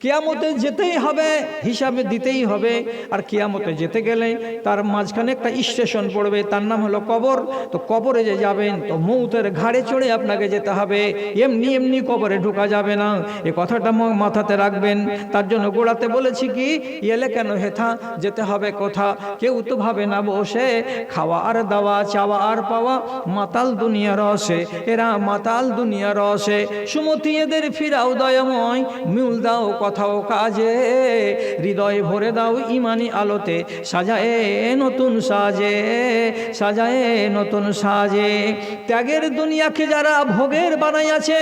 কিয়ামতে যেতেই হবে, হিসাবে দিতেই হবে। আর কিয়ামতে যেতে গেলে তার মাঝখানে একটা স্টেশন পড়বে, তার নাম হলো কবর। তো কবরে যে যাবেন, তো মৌতের ঘাড়ে চড়ে আপনাকে যেতে হবে। এমনি এমনি কবরে ঢোকা যাবে না। এ কথাটা মাথাতে রাখবেন। তার জন্য গোড়াতে বলেছি কি, এলে কেন হেথা, যেতে হবে কোথা? কেউ তো ভাবে না বসে, খাওয়া আর দাওয়া, চাওয়া আর পাওয়া, মাতাল দুনিয়া রসে। এরা মাতাল দুনিয়া রসে। সুমতি এদের ফিরাও দয়াময়, মিউল দাও কথাও কাজে, হৃদয় ভরে দাও ইমানি আলোতে, সাজায়ে নতুন সাজে, সাজায়ে নতুন সাজে। ত্যাগের দুনিয়াকে যারা ভোগের বানাইয়াছে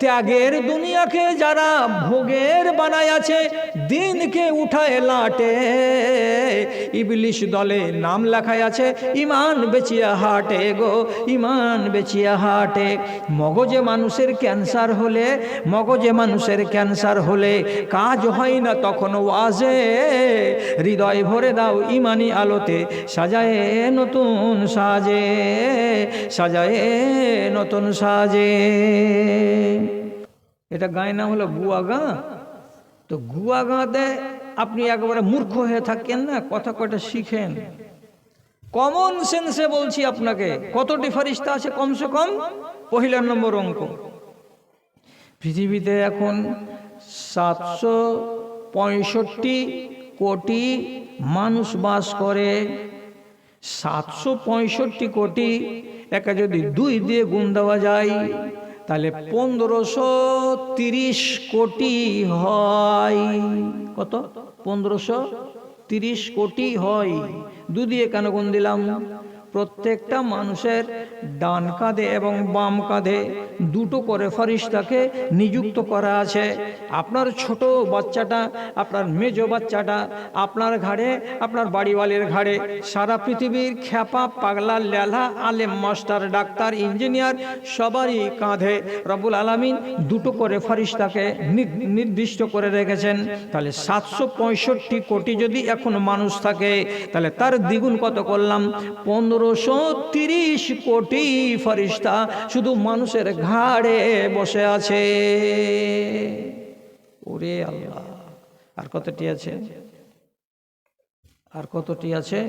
ত্যাগের দুনিয়াকে যারা ভোগের বানায় আছে, দিনকে উঠায় লাটে। ইবলিশ দলে নাম লেখায় আছে, ইমান বেচিয়া হাটে গো, ইমান বেচিয়া হাটে। মগজে মানুষের ক্যান্সার হলে, মগজে মানুষের ক্যান্সার হলে কাজ হয় না তখন ওয়াজে। হৃদয় ভরে দাও ইমানি আলোতে, সাজায় নতুন সাজে, সাজায় নতুন সাজে। এটা গায়ের নাম হলো গুয়া গাঁ। তো গুয়া গাঁতে আপনি একেবারে মূর্খ হয়ে থাকেন না, কথা কয়টা শিখেন। কমন সেন্সে বলছি আপনাকে, কতটি ফারিস্তা আছে কমসে কম? পহিলা নম্বর অঙ্ক। পৃথিবীতে এখন সাতশো পঁয়ষট্টি কোটি মানুষ বাস করে। সাতশো পঁয়ষট্টি কোটি একা যদি দুই দিয়ে গুণ দেওয়া যায় তাহলে পনেরোশো তিরিশ কোটি হয়। কত? পনেরোশো তিরিশ কোটি হয়। দু দিয়ে কেন গুণ দিলাম? প্রত্যেকটা মানুষের ডান কাঁধে এবং বাম কাঁধে দুটো করে ফরিস্তাকে নিযুক্ত করা আছে। আপনার ছোট বাচ্চাটা, আপনার মেজ বাচ্চাটা, আপনার ঘাড়ে, আপনার বাড়িওয়ালের ঘাড়ে, সারা পৃথিবীর খ্যাপা, পাগলা, লেলা, আলেম, মাস্টার, ডাক্তার, ইঞ্জিনিয়ার সবারই কাঁধে রবুল আলামিন দুটো করে ফরিস্তাকে নির্দিষ্ট করে রেখেছেন। তাহলে সাতশো পঁয়ষট্টি কোটি যদি এখন মানুষ থাকে, তাহলে তার দ্বিগুণ কত করলাম? পনেরোশো তিরিশ কোটি ফরিস্তা শুধু মানুষের ঘাড়ে বসে আছে। ওরে আল্লাহ। আর কতটি আছে? আর কতটি আছে?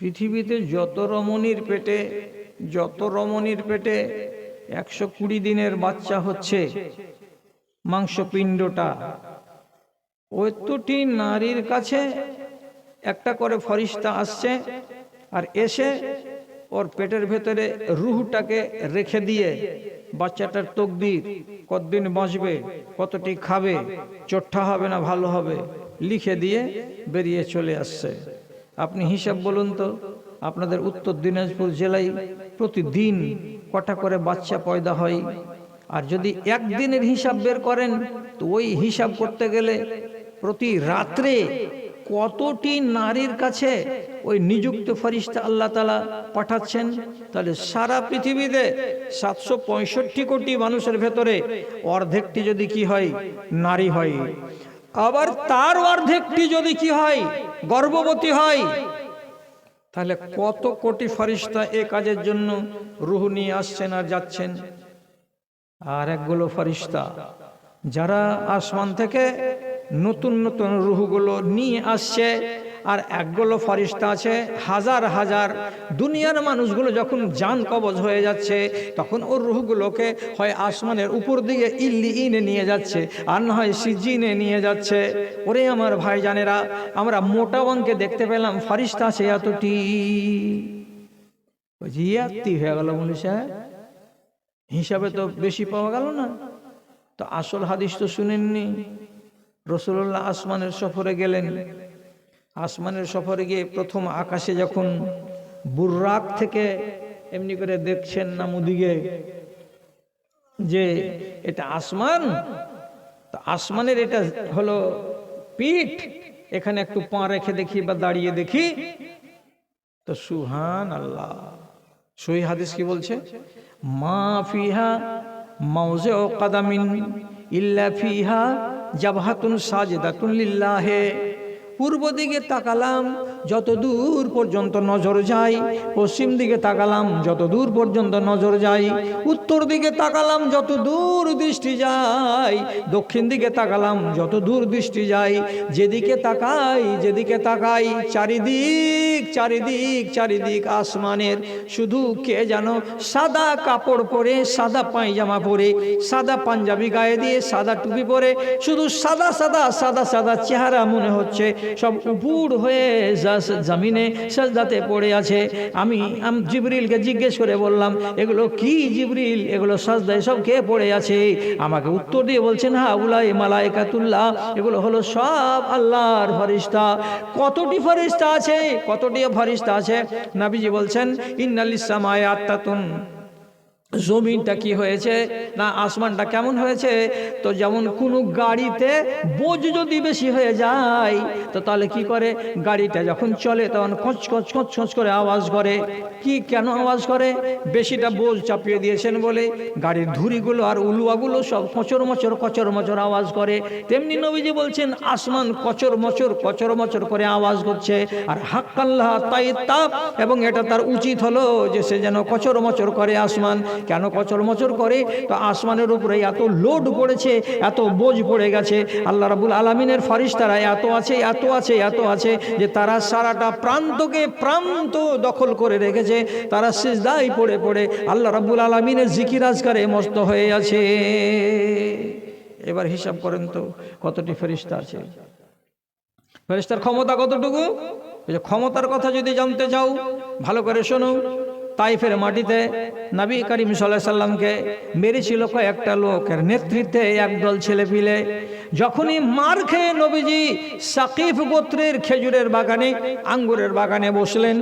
পৃথিবীতে যত রমণীর পেটে, যত রমণীর পেটে একশো কুড়ি দিনের বাচ্চা হচ্ছে মাংসপিণ্ডটা। ওইতটি নারীর কাছে একটা করে ফরিস্তা আসছে আর এসে ওর পেটের ভেতরে রুহটাকে রেখে দিয়ে বাচ্চাটার তকদির কতদিন বাঁচবে, কতটি খাবে, চোট্টা হবে না, ভালো হবে, লিখে দিয়ে বেরিয়ে চলে আসছে। আপনি হিসাব বলুন তো, আপনাদের উত্তর দিনাজপুর জেলায় প্রতিদিন কটা করে বাচ্চা পয়দা হয়? আর যদি একদিনের হিসাব বের করেন, তো ওই হিসাব করতে গেলে প্রতি রাত্রে কতটি নারীর কাছে ওই নিযুক্ত ফরিস্তা আল্লাহ তালা পাঠাচ্ছেন? তাহলে সারা পৃথিবীতে সাতশো পঁয়ষট্টি কোটি মানুষের ভেতরে অর্ধেকটি যদি কি হয়, নারী হয়। আবার তার অর্ধেকটি যদি কি হয়, গর্ভবতী হয়, তাহলে কত কোটি ফরিস্তা এ কাজের জন্য রুহ নিয়ে আসছেন আর যাচ্ছেন? আর একগুলো ফরিস্তা, যারা আসমান থেকে নতুন নতুন রুহগুলো নিয়ে আসছে। আর একগুলো ফরিস্তা আছে, হাজার হাজার দুনিয়ার মানুষগুলো যখন জান কবজ হয়ে যাচ্ছে, তখন ওর রুহগুলোকে হয় আসমানের উপর দিকে ইল্লি ইনে নিয়ে যাচ্ছে, আর না হয় সিজিনে নিয়ে যাচ্ছে। ওরে আমার ভাই জানেরা আমরা মোটা অঙ্কে দেখতে পেলাম ফরিস্তা আছে এতটি। জিয়াতি হয়ে গেল মনে সাহেব হিসাবে তো বেশি পাওয়া গেল না। তো আসল হাদিস তো শুনেননি। রসুল্লাহ আসমানের সফরে গেলেন। আসমানের সফরে গিয়ে প্রথম আকাশে যখন বুর্রাক থেকে এমনি করে দেখছেন না মুদিকে যে এটা আসমান আসমানের এটা হলো পিঠ, এখানে একটু পা রেখে দেখি বা দাঁড়িয়ে দেখি। তো সুহান আল্লাহ সহি হাদিস কি বলছে? মা ফিহা মাউজে ও কাদামিন ইল্লা ফিহা জাবহাতুন সাজেদাতুন লিল্লাহে। পূর্ব দিকে তাকালাম যত দূর পর্যন্ত নজর যায় পশ্চিম দিকে তাকালাম, যত দূর পর্যন্ত নজর যায় উত্তর দিকে তাকালাম, যত দূর দৃষ্টি যায় দক্ষিণ দিকে তাকালাম, যত দূর দৃষ্টি যায় যেদিকে তাকাই যেদিকে তাকাই, চারিদিক চারিদিক চারিদিক আসমানের, শুধু কে যেন সাদা কাপড় পরে, সাদা পায়জামা পরে, সাদা পাঞ্জাবি গায়ে দিয়ে সাদা টুপি পরে, শুধু সাদা সাদা সাদা সাদা চেহারা মনে হচ্ছে, সব উপুর হয়ে জাস- জমিনে সাজদাতে পড়ে আছে। আমি জিবরিলকে জিজ্ঞেস করে বললাম, এগুলো কি জিবরিল? এগুলো সাজদায় সব কে পড়ে আছে? আমাকে উত্তর দিয়ে বলছেন, হা উলাই কাতুল্লাহ এগুলো হলো সব আল্লাহর ফরিস্তা। কতটি ফরিস্তা আছে? কতটি ফরিস্তা আছে? নাবিজি বলছেন ইন্নালিসামায় আত্মাতুন জমিনটা কি হয়েছে? না, আসমানটা কেমন হয়েছে? তো যেমন কোনো গাড়িতে বোঝ যদি বেশি হয়ে যায়, তো তাহলে কি করে? গাড়িটা যখন চলে তখন খচ খচ খচ খচ করে আওয়াজ করে। কি কেন আওয়াজ করে? বেশিটা বোঝ চাপিয়ে দিয়েছেন বলে। গাড়ির ধুরিগুলো আর উলুয়াগুলো সব কচর মচর কচর মচর আওয়াজ করে। তেমনি নবীজি বলছেন, আসমান কচর মচর কচর মচর করে আওয়াজ করছে। আর হাক্কাল্লাহ তাই তাপ, এবং এটা তার উচিত হলো যে সে যেন কচর মচর করে আসমান। কেন কচর মচর করে? তো আসমানের উপরে এত লোড পড়েছে, এত বোঝ পড়ে গেছে। আল্লাহ রাবুল আলমিনের ফারিস্তারা এত আছে এত আছে এত আছে যে তারা সারাটা প্রান্তকে প্রান্ত দখল করে রেখেছে। তারা সিজদাই পড়ে পড়ে আল্লাহ রাবুল আলমিনের জিকির আজকারে মস্ত হয়ে আছে। এবার হিসাব করেন তো কতটি ফেরিস্তা আছে? ফেরিস্তার ক্ষমতা কতটুকু? ক্ষমতার কথা যদি জানতে চাও, ভালো করে শোনো। তাইফের মাটিতে নাবি করিম সাল্লাহ সাল্লামকে মেরেছিল কয়েকটা লোকের নেতৃত্বে একদল ছেলে পিলে যখনই মার খেয়ে নবীজি সাকিফ গোত্রের খেজুরের বাগানে, আঙ্গুরের বাগানে বসলেন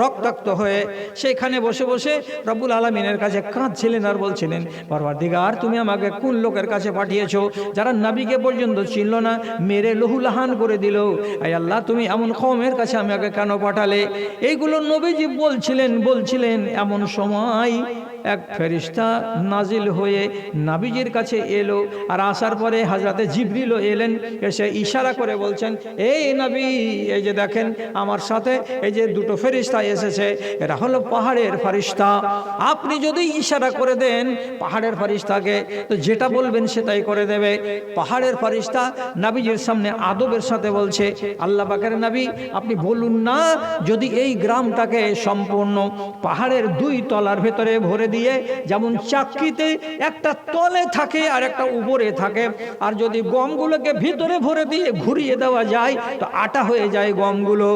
রক্তাক্ত হয়ে সেখানে বসে বসে রব্বুল আলমিনের কাছে কাঁদছিলেন আর বলছিলেন, পরওয়ারদিগার, তুমি আমাকে কোন লোকের কাছে পাঠিয়েছ যারা নাবিকে পর্যন্ত চিনল না, মেরে লহুলাহান করে দিল? আই আল্লাহ, তুমি এমন কমের কাছে আমাকে কেন পাঠালে? এইগুলো নবীজি বলছিলেন বলছিলেন, এমন সময় এক ফেরিস্তা নাজিল হয়ে নাবিজির কাছে এলো, আর আসার পরে হাজরাতে জিবরিলও এলেন, এসে ইশারা করে বলছেন, এই নবী, এই যে দেখেন, আমার সাথে এই যে দুটো ফেরিস্তা এসেছে, এরা হলো পাহাড়ের ফারিস্তা। আপনি যদি ইশারা করে দেন পাহাড়ের ফারিস্তাকে, তো যেটা বলবেন সেটাই করে দেবে। পাহাড়ের ফারিস্তা নাবিজের সামনে আদবের সাথে বলছে, আল্লাহ পাকের নাবি, আপনি বলুন না, যদি এই গ্রামটাকে সম্পূর্ণ পাহাড়ের দুই তলার ভেতরে ভরে দিয়ে যেমন চাকরিতে একটা তলে থাকে আর একটা উপরে থাকে। আর যদি গমগুলোকে ভিতরে ভরে দিয়ে ঘুরিয়ে দেওয়া যায়, তো আটা হয়ে যায় গমগুলো।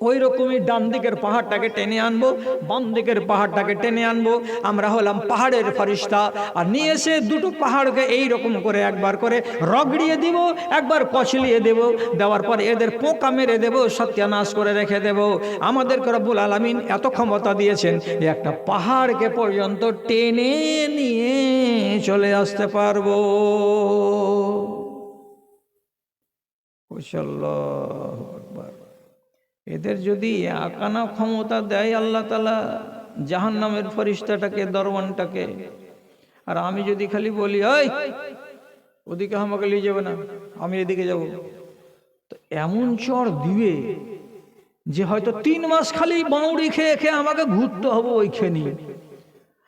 ওই রকমই ডান দিকের পাহাড়টাকে টেনে আনব বাম দিকের পাহাড়টাকে টেনে আনব। আমরা হলাম পাহাড়ের ফারিস্তা। আর নিয়ে এসে দুটো পাহাড়কে এই রকম করে একবার করে রগড়িয়ে দিব, একবার কচলিয়ে দেব। দেওয়ার পর এদের পোকা মেরে দেব, সত্যানাশ করে রেখে দেব। আমাদের রব্বুল আলামিন এত ক্ষমতা দিয়েছেন যে একটা পাহাড়কে পর্যন্ত টেনে নিয়ে চলে আসতে পারব। আকবার এদের যদি আকানা ক্ষমতা দেয় আল্লাহ তালা জাহান নামের ফরিস্তাটাকে দরওয়ানটাকে আর আমি যদি খালি বলি ওই ওদিকে আমাকে নিয়ে যাবে না আমি এদিকে যাব। তো এমন চর দিবে যে হয়তো তিন মাস খালি বাউড়ি খেয়ে খেয়ে আমাকে ঘুরতে হবে ওইখানে।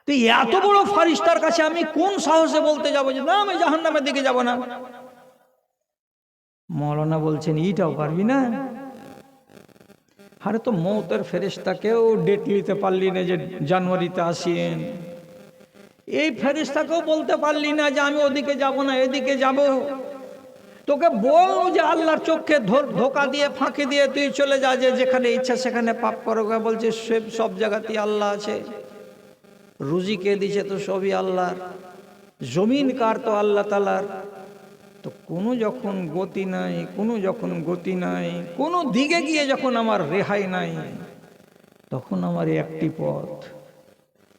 তো এত বড় ফারিস্তার কাছে আমি কোন সাহসে বলতে যাব যে না আমি জাহান নামের দিকে যাব না? মৌলানা বলছেন এইটাও পারবি না? আরে তো মৌতের ফেরিস্তাকেও ডেট নিতে পারলি না যে জানুয়ারিতে আসিয়েন। এই ফেরিস্তাকেও বলতে পারলি না যে আমি ওদিকে যাব না, এদিকে যাব। তোকে বল যে আল্লাহর চোখে ধো- ধোকা দিয়ে, ফাঁকি দিয়ে তুই চলে যা, যে যেখানে ইচ্ছা সেখানে পাপ করো। বলছে সব সব জায়গাতেই আল্লাহ আছে। রুজি কে দিছে তো সবই আল্লাহর। জমিন কার তো আল্লাহ তালার তো কোনো যখন গতি নাই, কোনো যখন গতি নাই, কোনো দিকে গিয়ে যখন আমার রেহাই নাই, তখন আমার একটি পথ।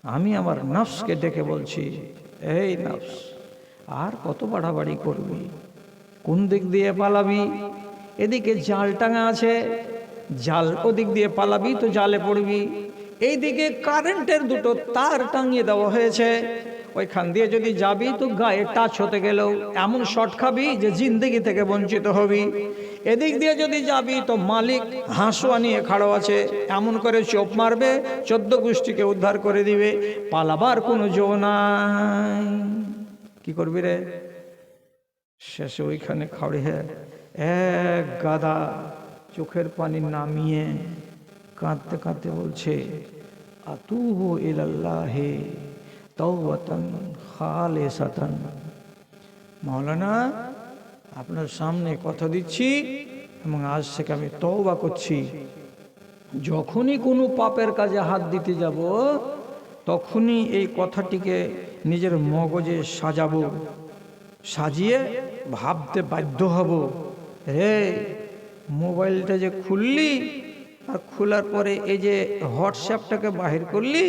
আমি আমার নফসকে ডেকে বলছি, এই নফস, আর কত বাড়াবাড়ি করবি? কোন দিক দিয়ে পালাবি? এদিকে জাল টাঙা আছে, জাল ওদিক দিয়ে পালাবি তো জালে পড়বি। এইদিকে কারেন্টের দুটো তার টাঙিয়ে দেওয়া হয়েছে ওইখান দিয়ে যদি যাবি তো গায়ে টাচ হতে গেলেও এমন শট খাবি যে জিন্দগি থেকে বঞ্চিত হবি। এদিক দিয়ে যদি যাবি তো মালিক হাঁসুয়া নিয়ে খাড়ো আছে, এমন করে চোপ মারবে, চোদ্দ গোষ্ঠীকে উদ্ধার করে দিবে, পালাবার কোনো জো নাই। কি করবি রে? শেষে ওইখানে খাড়ে হ্যাঁ এক গাদা চোখের পানি নামিয়ে কাঁদতে কাঁদতে বলছে আতু আতুবু ইলাল্লাহে। তাওবাতান খালিসাতান। মাওলানা, আপনার সামনে কথা দিচ্ছি এবং আজ থেকে আমি তওবা করছি। যখনই কোনো পাপের কাজে হাত দিতে যাব, তখনই এই কথাটিকে নিজের মগজে সাজাবো, সাজিয়ে ভাবতে বাধ্য হব, রে, মোবাইলটা যে খুললি আর খোলার পরে এই যে হোয়াটসঅ্যাপটাকে বাহির করলি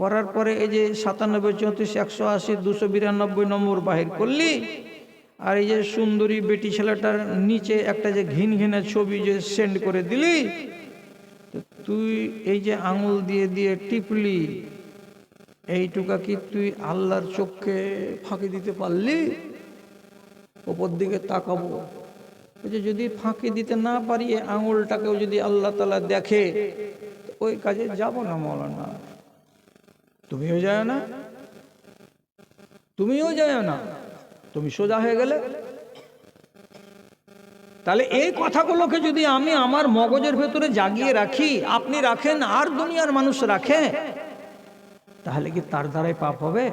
করার পরে এই যে সাতানব্বই, চৌত্রিশ, একশো আশি, দুশো বিরানব্বই নম্বর বাহির করলি, আর এই যে সুন্দরী বেটি ছেলেটার নিচে একটা যে ঘিন ঘিনে ছবি যে সেন্ড করে দিলি তুই এই যে আঙুল দিয়ে দিয়ে টিপলি, এইটুকা কি তুই আল্লাহর চোখকে ফাঁকি দিতে পারলি? ওপর দিকে তাকাবো। যে যদি ফাঁকি দিতে না পারি আঙুলটাকেও যদি আল্লাহ তালা দেখে ওই কাজে যাব না মৌলানা। তুমিও যায় না? তুমিও যায় না? তুমি সোজা হয়ে গেলে? তাহলে এই কথাগুলোকে যদি আমি আমার মগজের ভেতরে জাগিয়ে রাখি, আপনি রাখেন, আর দুনিয়ার মানুষ রাখে, তাহলে কি তার দ্বারাই পাপ হবে?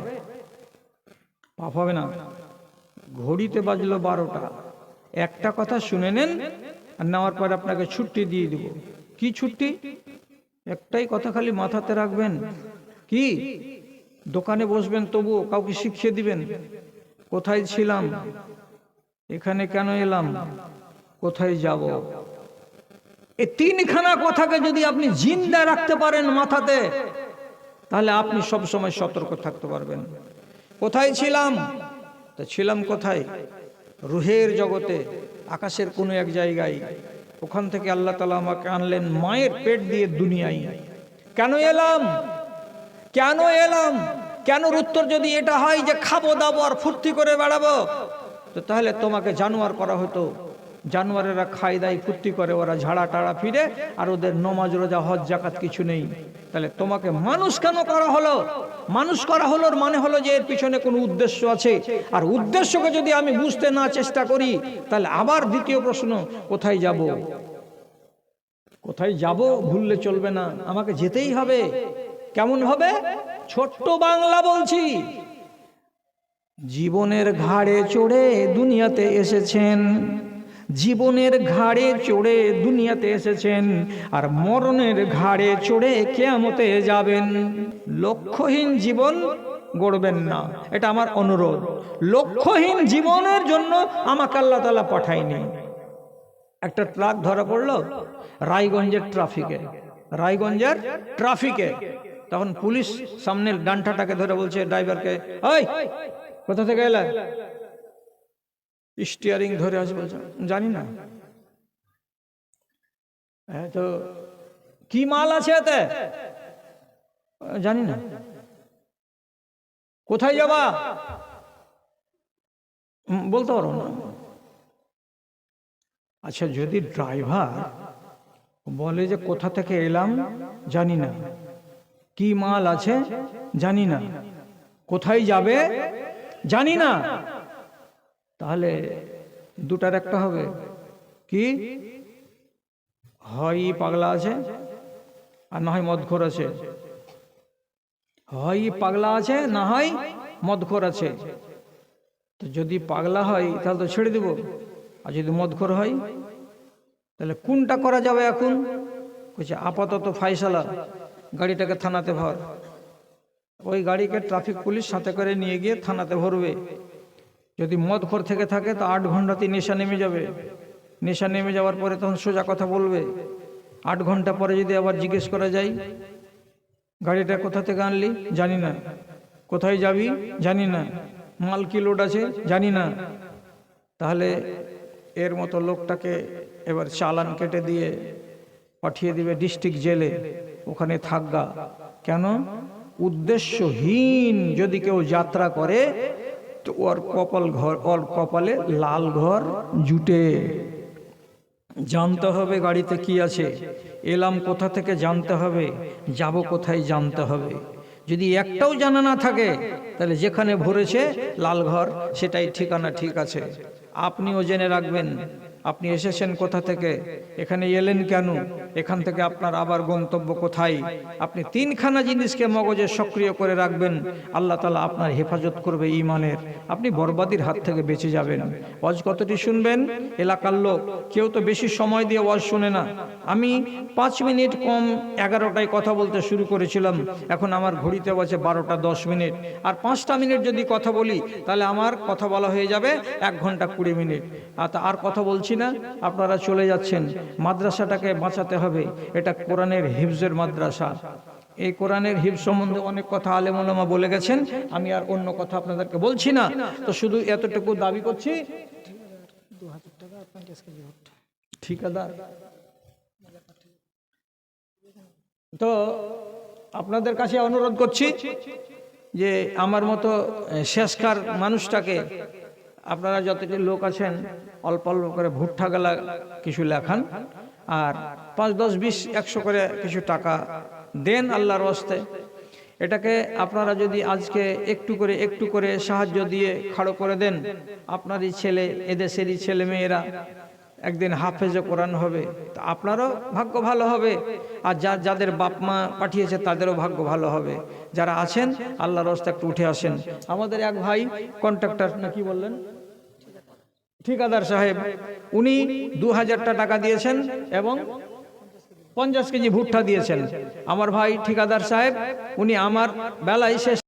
পাপ হবে না। ঘড়িতে বাজলো বারোটা। একটা কথা শুনে নেন, আর নেওয়ার পর আপনাকে ছুটি দিয়ে দিব। কি ছুটি? একটাই কথা খালি মাথাতে রাখবেন কি? দোকানে বসবেন, তবুও কাউকে শিখিয়ে দিবেন। কোথায় ছিলাম? এখানে কেন এলাম? কোথায় যাব? এই তিনখানা কথাকে যদি আপনি জিন্দা রাখতে পারেন মাথাতে, তাহলে আপনি সব সময় সতর্ক থাকতে পারবেন। কোথায় ছিলাম? তা ছিলাম কোথায়? রুহের জগতে, আকাশের কোনো এক জায়গায়। ওখান থেকে আল্লাহ তালা আমাকে আনলেন মায়ের পেট দিয়ে দুনিয়ায়। কেন এলাম? কেন এলাম? কেন উত্তর যদি এটা হয় যে খাব দাবো আর ফুর্তি করে বেড়াবো? তো তাহলে তোমাকে জানোয়ার করা হতো। জানোয়ারেরা খাই দায় ফুর্তি করে ওরা ঝাড়া টাড়া ফিরে আর ওদের নমাজ রোজা হজ জাকাত কিছু নেই। তাহলে তোমাকে মানুষ কেন করা হলো? মানুষ করা হলো মানে হলো যে এর পিছনে কোনো উদ্দেশ্য আছে। আর উদ্দেশ্যকে যদি আমি বুঝতে না চেষ্টা করি তাহলে আবার দ্বিতীয় প্রশ্ন কোথায় যাব? কোথায় যাব ভুললে চলবে না। আমাকে যেতেই হবে। কেমন হবে? ছোট্ট বাংলা বলছি। জীবনের ঘাড়ে চড়ে দুনিয়াতে এসেছেন। জীবনের ঘাড়ে চড়ে দুনিয়াতে এসেছেন। আর মরণের ঘাড়ে চড়ে কেয়ামতে যাবেন। লক্ষ্যহীন জীবন গড়বেন না। এটা আমার অনুরোধ। লক্ষ্যহীন জীবনের জন্য আমাকে আল্লাহ তালা পাঠায়নি। একটা ট্রাক ধরা পড়ল রায়গঞ্জের ট্রাফিকে। রায়গঞ্জের ট্রাফিকে। তখন পুলিশ সামনের ডান্টাটাকে ধরে বলছে ড্রাইভারকে ওই কোথা থেকে এলা? স্টিয়ারিং ধরে আসবে জানি না। হ্যাঁ তো কি মাল আছে এতে? জানি না। কোথায় যাবা? বলতে পারো না। আচ্ছা যদি ড্রাইভার বলে যে কোথা থেকে এলাম, জানি না। কি মাল আছে? জানি না। কোথায় যাবে? জানি না। তাহলে দুটার একটা হবে। কি? হয় পাগলা আছে আর না হয় মদখোর আছে। হয় পাগলা আছে, না হয় মদখোর আছে। তো যদি পাগলা হয়, তাহলে তো ছেড়ে দেব। আর যদি মদখোর হয়, তাহলে কোনটা করা যাবে এখন? বলছে আপাতত ফাইসালা গাড়িটাকে থানাতে ভর। ওই গাড়িকে ট্রাফিক পুলিশ সাথে করে নিয়ে গিয়ে থানাতে ভরবে। যদি মদ খোর থেকে থাকে, তো আট ঘন্টাতে নেশা নেমে যাবে। নেশা নেমে যাওয়ার পরে তখন সোজা কথা বলবে। আট ঘণ্টা পরে যদি আবার জিজ্ঞেস করা যায়, গাড়িটা কোথা থেকে আনলি? জানি না। কোথায় যাবি? জানি না। মাল কি লোড আছে? জানি না। তাহলে এর মতো লোকটাকে এবার চালান কেটে দিয়ে পাঠিয়ে দিবে ডিস্ট্রিক্ট জেলে, ওখানে থাকগা। কেন? উদ্দেশ্যহীন যদি কেউ যাত্রা করে, তো ওর কপাল ঘর, ওর কপালে লাল ঘর জুটে। জানতে হবে গাড়িতে কি আছে। এলাম কোথা থেকে জানতে হবে, যাব কোথায় জানতে হবে। যদি একটাও জানা না থাকে, তাহলে যেখানে ভরেছে, লাল ঘর, সেটাই ঠিকানা ঠিক আছে। আপনিও জেনে রাখবেন আপনি এসেছেন কোথা থেকে? এখানে এলেন কেন? এখান থেকে আপনার আবার গন্তব্য কোথায়? আপনি তিনখানা জিনিসকে মগজে সক্রিয় করে রাখবেন। আল্লাহ তালা আপনার হেফাজত করবে ইমানের আপনি বরবাদির হাত থেকে বেঁচে যাবেন। ওয়াজ কতটি শুনবেন? এলাকার লোক, কেউ তো বেশি সময় দিয়ে ওয়াজ শুনে না। আমি পাঁচ মিনিট কম এগারোটায় কথা বলতে শুরু করেছিলাম। এখন আমার ঘড়িতে বাজে বারোটা দশ মিনিট। আর পাঁচটা মিনিট যদি কথা বলি, তাহলে আমার কথা বলা হয়ে যাবে এক ঘণ্টা কুড়ি মিনিট। আর কথা বলছি না, আপনারা চলে যাচ্ছেন। মাদ্রাসাটাকে বাঁচাতে হবে। এটা কোরআনের হিফজের মাদ্রাসা। এই কোরআনের হিফ সম্বন্ধে অনেক কথা আলেমুলামা বলে গেছেন। আমি আর অন্য কথা আপনাদেরকে বলছি না। তো শুধু এতটুকু দাবি করছি। ঠিকাদার। তো আপনাদের কাছে অনুরোধ করছি যে আমার মতো শেষকার মানুষটাকে আপনারা যতটি লোক আছেন, অল্প অল্প করে ভুট্টা গেলা কিছু লেখান, আর পাঁচ, দশ, বিশ, একশো করে কিছু টাকা দেন আল্লাহর হস্তে। এটাকে আপনারা যদি আজকে একটু করে একটু করে সাহায্য দিয়ে খাড়ো করে দেন, আপনারই ছেলে, এদেশেরই ছেলে মেয়েরা একদিন হাফেজে কোরআন হবে, তা আপনারও ভাগ্য ভালো হবে। আর যা, যাদের বাপ মা পাঠিয়েছে, তাদেরও ভাগ্য ভালো হবে। যারা আছেন, আল্লাহর রাস্তা একটু উঠে আসেন। আমাদের এক ভাই, কন্ট্রাক্টর, না কি বললেন? ঠিকাদার সাহেব, উনি দু হাজারটা টাকা দিয়েছেন এবং পঞ্চাশ কেজি ভুট্টা দিয়েছেন। আমার ভাই ঠিকাদার সাহেব, উনি আমার বেলায় শেষ